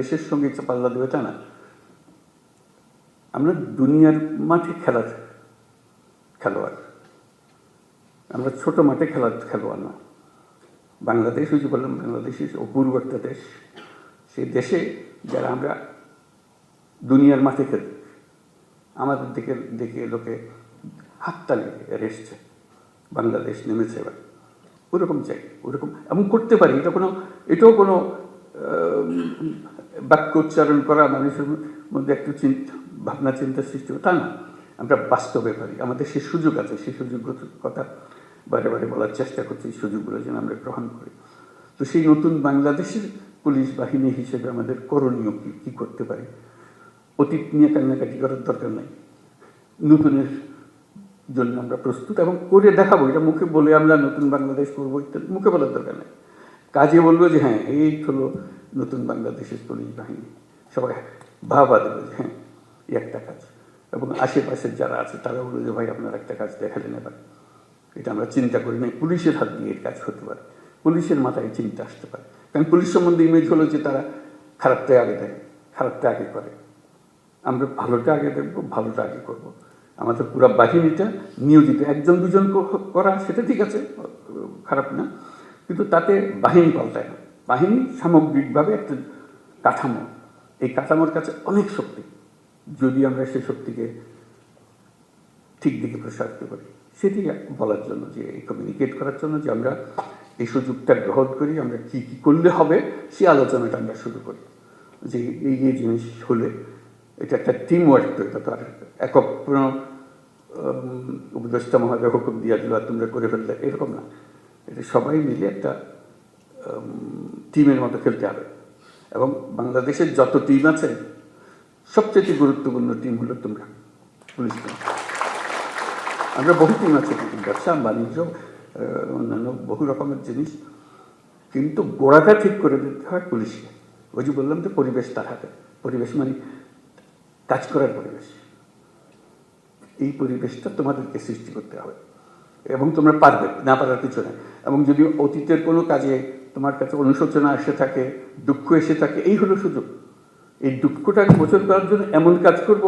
দেশের সঙ্গে পাল্লা দেবে তা না? আমরা দুনিয়ার মাঠে খেলার খেলোয়াড়। আমরা ছোট মাঠে খেলার খেলোয়াড় না। বাংলাদেশ ওই যে বললাম, বাংলাদেশ অপূর্ব একটা দেশ। সেই দেশে যারা আমরা দুনিয়ার মাঠে খেলি, আমাদের দিকে দেখে লোকে হাততালি এসছে বাংলাদেশ নেমেছে এবার। ওরকম চাই, ওরকম এমন করতে পারি। এটা কোনো, এটাও কোনো বাক্য উচ্চারণ করা মানুষের মধ্যে একটু চিন্তা, ভাবনা, চিন্তা সৃষ্টি তা না। আমরা বাস্তবে পারি। আমাদের সে সুযোগ আছে সেই সুযোগ কথা বারে বারে বলার চেষ্টা করছি, এই সুযোগগুলো যেন আমরা গ্রহণ করি। তো সেই নতুন বাংলাদেশের পুলিশ বাহিনী হিসেবে আমাদের করণীয় কী? কী করতে পারি? অতীত নিয়ে কান্নাকাটি করার দরকার নাই। নতুনের জন্য আমরা প্রস্তুত এবং করে দেখাবো। এটা মুখে বলে আমরা নতুন বাংলাদেশ করব ইত্যাদি মুখে বলার দরকার নেই। কাজে বলব যে হ্যাঁ এই হলো নতুন বাংলাদেশের পুলিশ বাহিনী। সবাই ভাবা দেবে যে হ্যাঁ একটা কাজ। এবং আশেপাশের যারা আছে তারা বলল যে, ভাই, আপনার একটা কাজ দেখালেন এবার। এটা আমরা চিন্তা করি নাই। পুলিশের হাত দিয়ে কাজ হতে পারে। পুলিশের মাথায় চিন্তা আসতে পারে। কারণ পুলিশ সম্বন্ধে ইমেজ হলো যে, তারা খারাপটা আগে দেয়, খারাপটা আগে করে। আমরা ভালোটা আগে দেখব, ভালোটা আগে করব। আমাদের পুরো বাহিনীটা নিয়োজিত। একজন দুজন করা সেটা ঠিক আছে, খারাপ না। কিন্তু তাতে বাহিনী পাল্টায় না। বাহিনী সামগ্রিকভাবে একটা কাঠামো। এই কাঠামোর কাছে অনেক শক্তি। যদি আমরা সেই শক্তিকে ঠিক দিকে প্রসারিত করি, সেটি বলার জন্য যে কমিউনিকেট করার জন্য যে, আমরা এই সুযোগটা গ্রহণ করি, আমরা কি কি করলে হবে সেই আলোচনাটা আমরা শুরু করি। যে, এই এই জিনিস হলে এটা একটা টিম ওয়ার্ক তো এটা তো আর একক উপদেষ্টা মহোদয় হুকুম দিয়া দিল তোমরা করে ফেললে, এরকম না। এটা সবাই মিলে একটা টিমের মতো খেলতে হবে। এবং বাংলাদেশের যত টিম আছে, সবচেয়ে গুরুত্বপূর্ণ টিম হলো তোমরা, পুলিশ টিম। আমরা বহু টিম আছে, ব্যবসা, বাণিজ্য অন্যান্য বহু রকমের জিনিস, কিন্তু গোড়াটা ঠিক করে দিতে হয় পুলিশকে। ওই যে বললাম যে পরিবেশ তার হাতে। পরিবেশ মানে কাজ করার পরিবেশ। এই পরিবেশটা তোমাদেরকে সৃষ্টি করতে হবে। এবং তোমরা পারবে, না পারার কিছু নেই। এবং যদি অতীতের কোনো কাজে তোমার কাছে অনুশোচনা এসে থাকে, দুঃখ এসে থাকে, এই হলো সুযোগ। এই দুঃখটাকে মোচন করার জন্য এমন কাজ করব,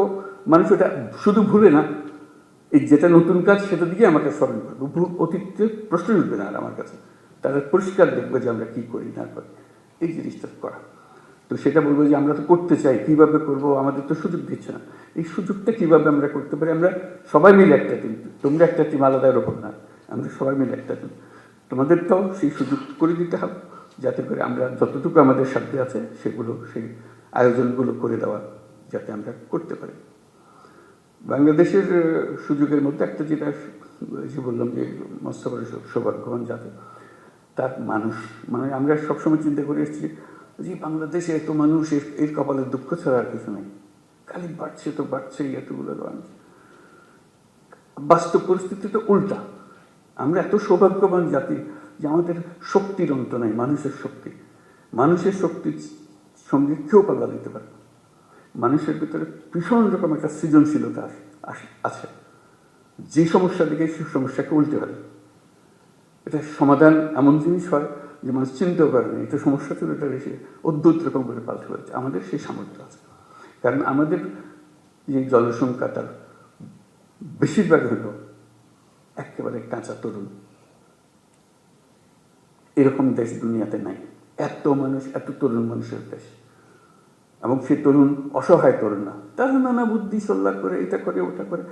মানুষ ওটা শুধু ভুলে না, এই যেটা নতুন কাজ সেটা দিকে আমাকে স্মরণ করব। অতীতের প্রশ্ন উঠবে না আর আমার কাছে। তারা পরিষ্কার দেখবে যে আমরা কী করি, না করি। এই জিনিসটা করা। তো সেটা বলব যে আমরা তো করতে চাই, কীভাবে করব আমাদের তো সুযোগ দিচ্ছে না। এই সুযোগটা কীভাবে আমরা করতে পারি? আমরা সবাই মিলে একটা টিম তোমরা একটা টিম আলাদা এরকম না। আমরা সবাই মিলে একটা টিম তোমাদেরটাও সেই সুযোগ করে দিতে হবে, যাতে করে আমরা যতটুকু আমাদের সাধ্যে আছে সেগুলো, সেই আয়োজনগুলো করে দেওয়া যাতে আমরা করতে পারি। বাংলাদেশের সুযোগের মধ্যে একটা যেটা যে বললাম যে মস্ত বড় সৌভাগ্যবান জাতি, তার মানুষ মানে আমরা সবসময় চিন্তা করে এসেছি যে বাংলাদেশে এত মানুষ এর- কপালে দুঃখ ছাড়া আর কিছু নেই। খালি বাড়ছে তো বাড়ছেই এতগুলো মানুষ। বাস্তব পরিস্থিতি তো উল্টা। আমরা এত সৌভাগ্যবান জাতি যে আমাদের শক্তির অন্ত নাই, মানুষের শক্তি। মানুষের শক্তির সঙ্গে কেউ পাল্লা দিতে পারে মানুষের ভিতরে ভীষণ রকম একটা সৃজনশীলতা আছে। যে সমস্যা দিকে সেই সমস্যাকে উল্টে ফেলে। এটা সমাধান এমন জিনিস হয় যে মানুষ চিন্তাও করে না, এটা সমস্যা ছিল এটা এসে অদ্ভুত রকম করে পাল্টে ফেলেছে। আমাদের সেই সামর্থ্য আছে। কারণ আমাদের যে জনসংখ্যা তার বেশিরভাগ হলো একেবারে কাঁচা তরুণ। এরকম দেশ দুনিয়াতে নাই। এত মানুষ, এত তরুণ মানুষের দেশ। এবং সে তরুণ অসহায় তরুণ না। তারা নানা বুদ্ধি সল্লা করে, এটা করে, ওটা করে,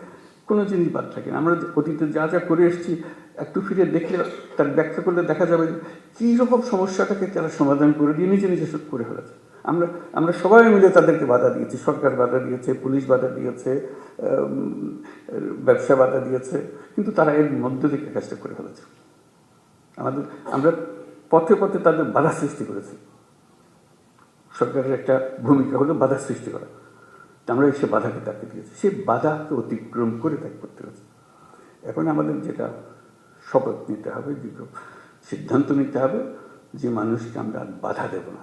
কোনো জিনিস বাদ থাকে না। আমরা অতীতে যা যা করে এসেছি, একটু ফিরে দেখলে, তার ব্যাখ্যা করলে দেখা যাবে যে, কী রকম সমস্যাটাকে তারা সমাধান করে দিয়ে নিজে নিজে করে ফেলেছে। আমরা আমরা সবাই মিলে তাদেরকে বাধা দিয়েছি, সরকার বাধা দিয়েছে, পুলিশ বাধা দিয়েছে ব্যবসা বাধা দিয়েছে, কিন্তু তারা এর মধ্য থেকে কাজটা করে ফেলেছে। আমাদের, আমরা পথে পথে তাদের বাধা সৃষ্টি করেছি। সরকারের একটা ভূমিকা হলো বাধা সৃষ্টি করা। আমরা সে বাধাকে তাকে দিয়েছি। সেই বাধাকে অতিক্রম করে তাকে করতে হয়েছে। এখন আমাদের যেটা শপথ নিতে হবে দীর্ঘ সিদ্ধান্ত নিতে হবে যে মানুষকে আমরা বাধা দেব না।